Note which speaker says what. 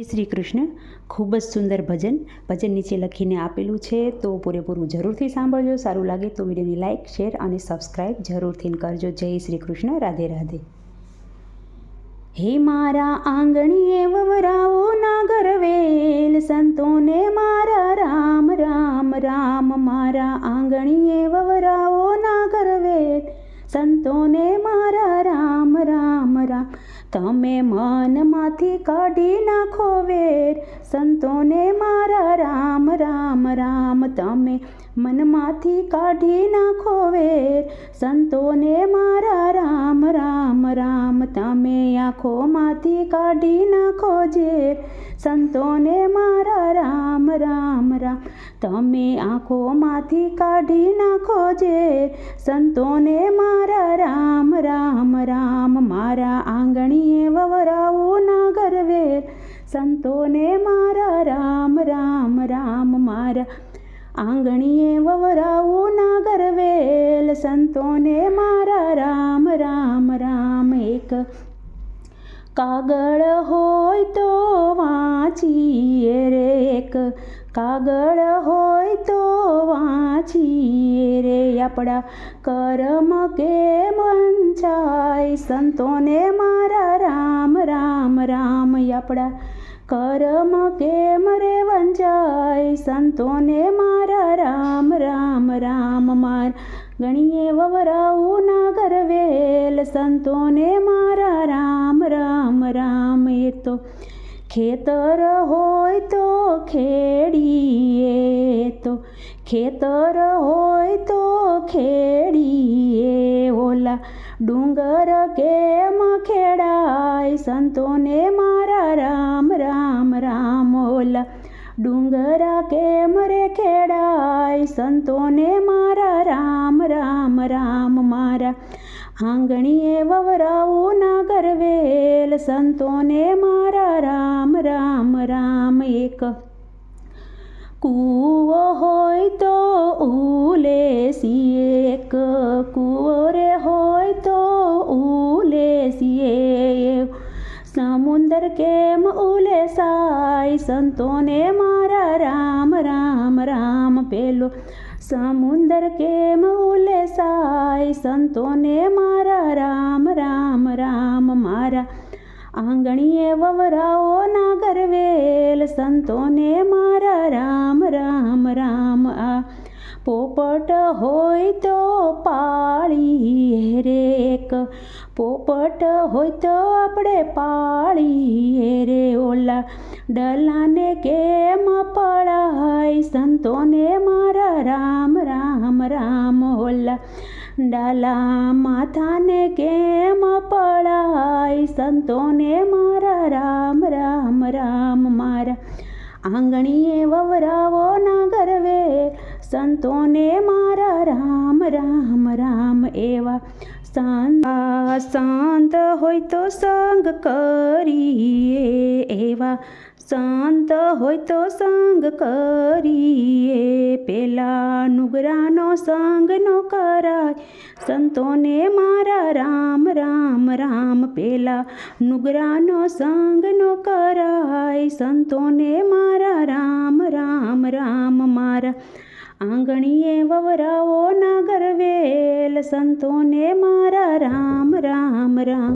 Speaker 1: શ્રી કૃષ્ણ. ખૂબ જ સુંદર ભજન. ભજન નીચે લખીને આપેલું છે, તો પૂરેપૂરું જરૂરથી સાંભળજો. સારું લાગે તો વિડીયોને લાઇક શેર અને સબસ્ક્રાઈબ જરૂરથી કરજો. જય શ્રી કૃષ્ણ. રાધે રાધે. હે મારા આંગણીએ વવરાવો ના ગરવેલ સંતોને મારા રામ રામ રામ, મારા આંગણીએ વવરાવો ના ગરવેલ સંતોને મારા તમે મનમાંથી કાઢી નાખો વેર. સંતોને મારા રામ રામ રામ, તમે મનમાંથી કાઢી નાખો વેર. સંતોને મારા રામ રામ રામ, તમે આંખોમાંથી કાઢી નાખો ઝેર. સંતોને મારા રામ રામ રામ. તમે આંખોમાંથી કાઢી નાખો જે. સંતોને મારા રામ રામ રામ. મારા આંગણીએ વવરાવો ના ગરવેર સંતોને મારા રામ રામ રામ. મારા આંગણીએ વવરાવો ના ગરવેલ. સંતોને મારા રામ રામ રામ. એક કાગળ હોય વાંચીએ રે એક કાગળ હોય તો વાંચીએ રે. આપણા કરમ કે વંચાય? સંતોને મારા રામ રામ રામ. આપણા કરમ કેમ રે વંચાય? સંતોને મારા રામ રામ રામ. માર ગણીએ વવરાવું ના કરવેલ સંતોને મારા રામ રામ રામ. એ તો ખેતર હોય તો ખેડીએ તો, ખેતર હોય તો ખેડીએ. ઓલા ડુંગર કેમ ખેડાય, સંતોને મારા રામ રામ રામ. ઓલા ડુંગર કેમ રે ખેડાય, સંતોને મારા રામ રામ રામ. મારા આંગણીએ વવરાવો ના કરવેલ સંતોને મારા રામ રામ રામ એક. કૂવો હોય તો ઉલેસીએ એક, કૂવો રે હોય તો ઉલેસીએ સમુદર કેમ ઉલે સાય સંતોને મારા રામ રામ રામ પેલો. સમુંદર કેમ ઉલેસાય સંતોને મારા રામ રામ રામ મારા આંગણીએ વવરાઓ ના ગરવેલ સંતોને મારા રામ રામ રામ આ પોપટ હોય તો પાળી રે એક પોપટ હોય તો આપણે પાળી રે ઓલા ડલાને કેમ પડાય સંતોને મારા ડાલા માથાને કેમ પડાય? સંતોને મારા રામ રામ રામ મારા. આંગણીએ વવરાવો ના ગરવે. સંતોને મારા રામ રામ રામ એવા. શાંત શાંત હોય તો સંગ કરીએ એવા. શાંત હોય તો સંગ કરીએ. પેલા નુગરાનો સંગ નો કરાય. સંતોને મારા રામ રામ રામ પેલા નુગરાનો સંગ નો કરાય. સંતોને મારા રામ રામ રામ મારા આંગણીએ વવરાવો ના ગરવેલ સંતોને મારા રામ રામ રામ